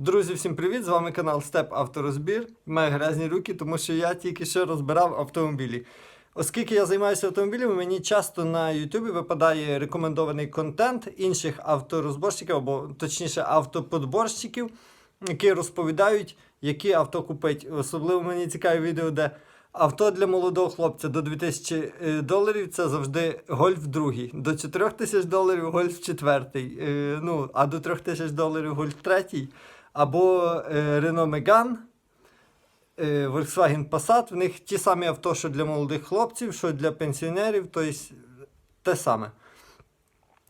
Друзі, всім привіт! З вами канал Степ Авторозбір. Маю грязні руки, тому що я тільки що розбирав автомобілі. Оскільки я займаюся автомобілями, мені часто на Ютубі випадає рекомендований контент інших авторозборщиків, або точніше автоподборщиків, які розповідають, які авто купити. Особливо мені цікаві відео, де авто для молодого хлопця до 2000 доларів це завжди гольф другий. До 4000 доларів гольф четвертий. Е, Ну, а до 3000 доларів гольф третій. Або е, Renault Megane, е, Volkswagen Passat. В них ті самі авто, що для молодих хлопців, що для пенсіонерів, тобто те саме.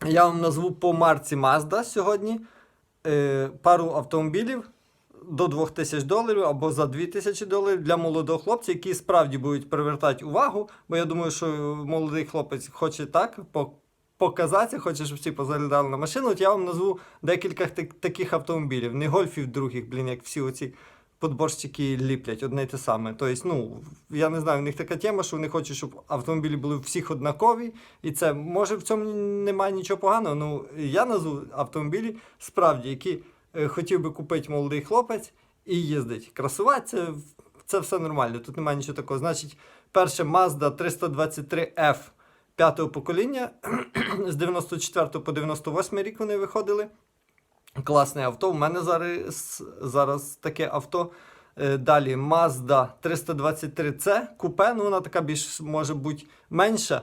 Я вам назву по марці Mazda сьогодні е, пару автомобілів до 2000 доларів або за 2000 доларів для молодого хлопця, які справді будуть привертати увагу. Бо я думаю, що молодий хлопець хоче так показатися, хоче, щоб всі позаглядали на машину. От я вам назву декілька так- таких автомобілів. Не гольфів других, блін, як всі оці подборщики ліплять одне й те саме. Тобто, ну, я не знаю, в них така тема, що вони хочуть, щоб автомобілі були всіх однакові. І це може в цьому немає нічого поганого. Ну, я назву автомобілі справді, які е, хотів би купити молодий хлопець і їздить. Красуватися, це все нормально, тут немає нічого такого. Значить, перше Mazda 323F п'ятого покоління з 94 по 98 рік вони виходили. Класне авто. У мене зараз, зараз таке авто. Е, Далі Mazda 323C купе. Ну, вона така більш може бути менша,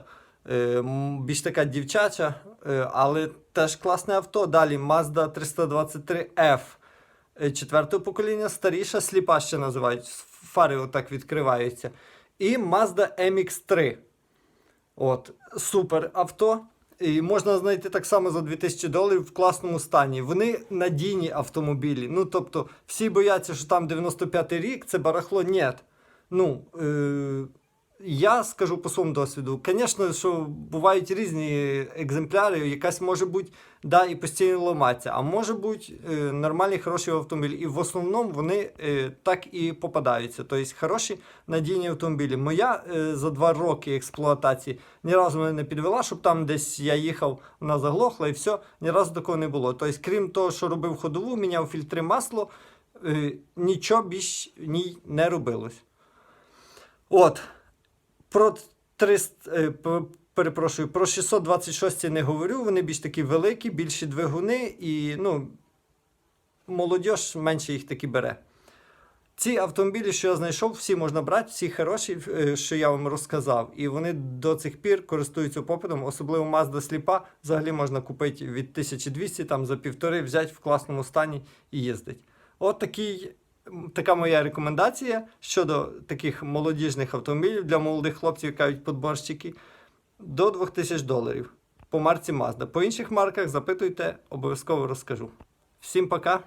е, більш така дівчача, е, але теж класне авто. Далі Mazda 323F е, четвертого покоління, старіша, сліпа ще називають. Фари отак відкриваються. І Mazda MX3. От, супер авто. І можна знайти так само за 2000 доларів в класному стані. Вони надійні автомобілі. Ну, тобто, всі бояться, що там 95-й рік, це барахло. Ні. Ну, е- я скажу по своєму досвіду. Звісно, що бувають різні екземпляри, якась може бути, да, і постійно ламатися, а може бути е, нормальний хороший автомобіль. І в основному вони е, так і попадаються. Тобто хороші надійні автомобілі. Моя е, за два роки експлуатації ні разу мене не підвела, щоб там десь я їхав, вона заглохла і все, ні разу такого не було. Тобто, крім того, що робив ходову, міняв фільтри масло, е, нічого більш ній не робилось. От. Про 300, е, перепрошую, про 626 не говорю. Вони більш такі великі, більші двигуни, і ну, молодь менше їх таки бере. Ці автомобілі, що я знайшов, всі можна брати, всі хороші, е, що я вам розказав. І вони до цих пір користуються попитом, особливо Mazda сліпа. Взагалі можна купити від 1200 там, за півтори, взяти в класному стані і їздить. От такий, така моя рекомендація щодо таких молодіжних автомобілів для молодих хлопців, кажуть подборщики, до 2000 доларів по марці Mazda. По інших марках запитуйте, обов'язково розкажу. Всім пока!